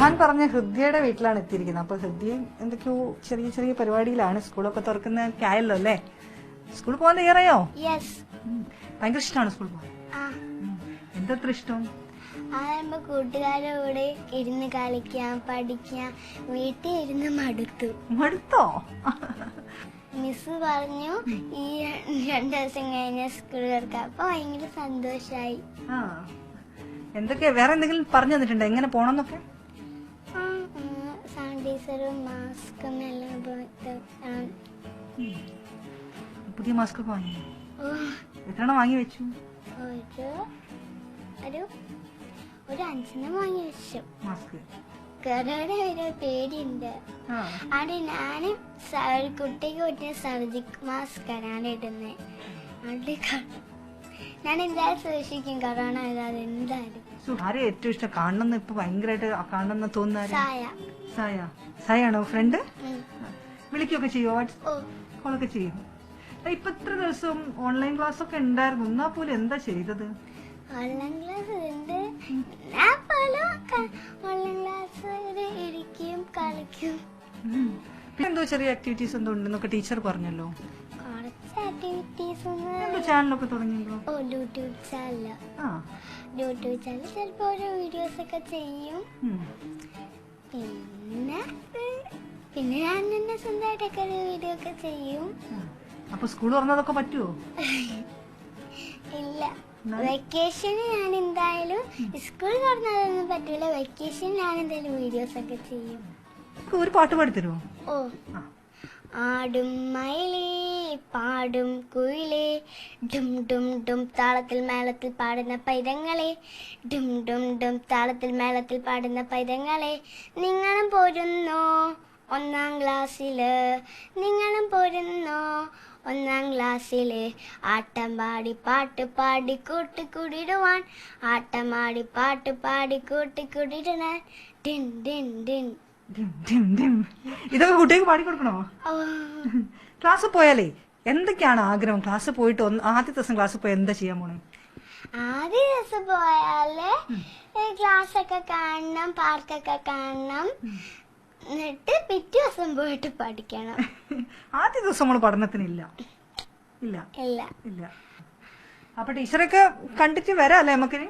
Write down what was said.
ഞാൻ പറഞ്ഞ ഹൃദ്യയുടെ വീട്ടിലാണ് എത്തിയിരിക്കുന്നത്. അപ്പൊ ഹൃദ്യ എന്തൊക്കെയോ ചെറിയ ചെറിയ പരിപാടിയിലാണ്. സ്കൂളൊക്കെ തുറക്കുന്ന ആയല്ലോ അല്ലേ? സ്കൂളിൽ പോകാൻ തയ്യാറായോ. ഭയങ്കര ഇഷ്ടമാണ് സ്കൂളിൽ പോകാൻ. എന്തത്ര ഇഷ്ടം? കൂട്ടുകാരോട് കൂട്ടുകാരുടെ കൂടെ ഇരുന്ന് കളിക്കാം പഠിക്കാം വീട്ടിൽ ഇരുന്ന് മടുത്തു. മടുത്തോ? മിസ് പറഞ്ഞു ഈ രണ്ടു ദിവസം കഴിഞ്ഞ സ്കൂൾ തുറക്കാം അപ്പൊ ഭയങ്കര സന്തോഷായി. ആ എന്തൊക്കെ വേറെ എന്തെങ്കിലും പറഞ്ഞു തന്നിട്ടുണ്ടോ? എങ്ങനെ പോണെന്നൊക്കെ? സാനിറ്റൈസറും മാസ്കും എല്ലാം പുതിയ മാസ്ക് ഒക്കെ വാങ്ങി ഓ, വാങ്ങി വെച്ചു? ഒരു ഒരു ഒരു അഞ്ചെണ്ണം വാങ്ങി വെച്ചു. മാസ്ക് കൊറോണ വരെ പേടിയുണ്ട് അവിടെ ഞാനും കുട്ടിക്ക് പറ്റിയ സർജിക് മാസ്ക് ആണ് ഇടുന്നത് അവിടെ ഞാൻ എന്തായാലും സൂക്ഷിക്കും. കൊറോണ വരാതെ എന്തായാലും. ആരെ ഏറ്റവും ഇഷ്ടം? കാണണം ഇപ്പൊ ഭയങ്കരമായിട്ട് കാണണം തോന്നുന്ന സായ. സായ. സായാണോ? ഫ്രണ്ട്. വിളിക്കുകയൊക്കെ ചെയ്യോ? കോളൊക്കെ ചെയ്യും. ഇപ്പൊ ഇത്ര ദിവസം ഓൺലൈൻ ക്ലാസ് ഒക്കെ ഉണ്ടായിരുന്നു. എന്നാ പോലും എന്താ ചെയ്തത്? ഓൺലൈൻ ക്ലാസ് ഉണ്ട് എന്തോ ചെറിയ ആക്ടിവിറ്റീസ് എന്തോ ഉണ്ടെന്നൊക്കെ ടീച്ചർ പറഞ്ഞല്ലോ. ചാനലൊക്കെ തുടങ്ങിയല്ലോ? ഓ യൂട്യൂബ് ചാനൽ യൂട്യൂബ് ചാനൽ ചിലപ്പോൾ ഓരോ വീഡിയോസ് ഒക്കെ ചെയ്യും. പിന്നെ പിന്നെ ഞാൻ തന്നെ സ്വന്തമായിട്ടൊക്കെ ഒരു വീഡിയോ ഒക്കെ ചെയ്യും. അപ്പൊ സ്കൂൾ തുറന്നതൊക്കെ പറ്റുമോ ഇല്ല. വെക്കേഷന് ഞാൻ എന്തായാലും സ്കൂൾ തുറന്നതൊന്നും പറ്റൂല. വെക്കേഷൻ ഞാൻ എന്തായാലും വീഡിയോസ് ഒക്കെ ചെയ്യും. നമുക്ക് ഒരു പാട്ട് പാടിത്തരുമോ ഓ. ആടും മയിലേ പാടും കുയിലേ. ഡും ഡും ഡും താളത്തിൽ മേളത്തിൽ പാടുന്ന പൈതങ്ങളെ. ഡും ഡും ഡും താളത്തിൽ മേളത്തിൽ പാടുന്ന പൈതങ്ങളെ. നിങ്ങളും പോരുന്നോ ഒന്നാം ക്ലാസ്സിൽ? നിങ്ങളും പോരുന്നോ ഒന്നാം ക്ലാസ്സിൽ? ആട്ടം പാടി പാട്ട് പാടി കൂട്ടി കുടിടുവാൻ. ആട്ടം പാടി പാട്ട് പാടി കൂട്ടി കുടിടുവാൻ. ഡിൻ ഡിൻ ടിൻ. ഡിം, ഡിം, ഡിം. ഇതൊക്കെ കുട്ടികൾക്ക് പാടിക്കൊടുക്കണോ കൊടുക്കണോ? ക്ലാസ് പോയാലേ എന്തൊക്കെയാണ് ആഗ്രഹം? ക്ലാസ് പോയിട്ട് ഒന്ന് ആദ്യത്തെ ദിവസം ക്ലാസ് പോയി എന്താ ചെയ്യാൻ പോണേ? ആദ്യ ദിവസം പോയാൽ ക്ലാസ് ഒക്കെ കാണണം പാർക്കൊക്കെ കാണണം. എന്നിട്ട് പിറ്റേ ദിവസം പോയിട്ട് പഠിക്കണം. ആദ്യ ദിവസം നമ്മൾ പഠനത്തിനില്ല ഇല്ല. ഇല്ല. ഇല്ല. അപ്പൊ ടീച്ചറൊക്കെ കണ്ടിട്ട് വരാം അല്ലേ നമുക്കിനി.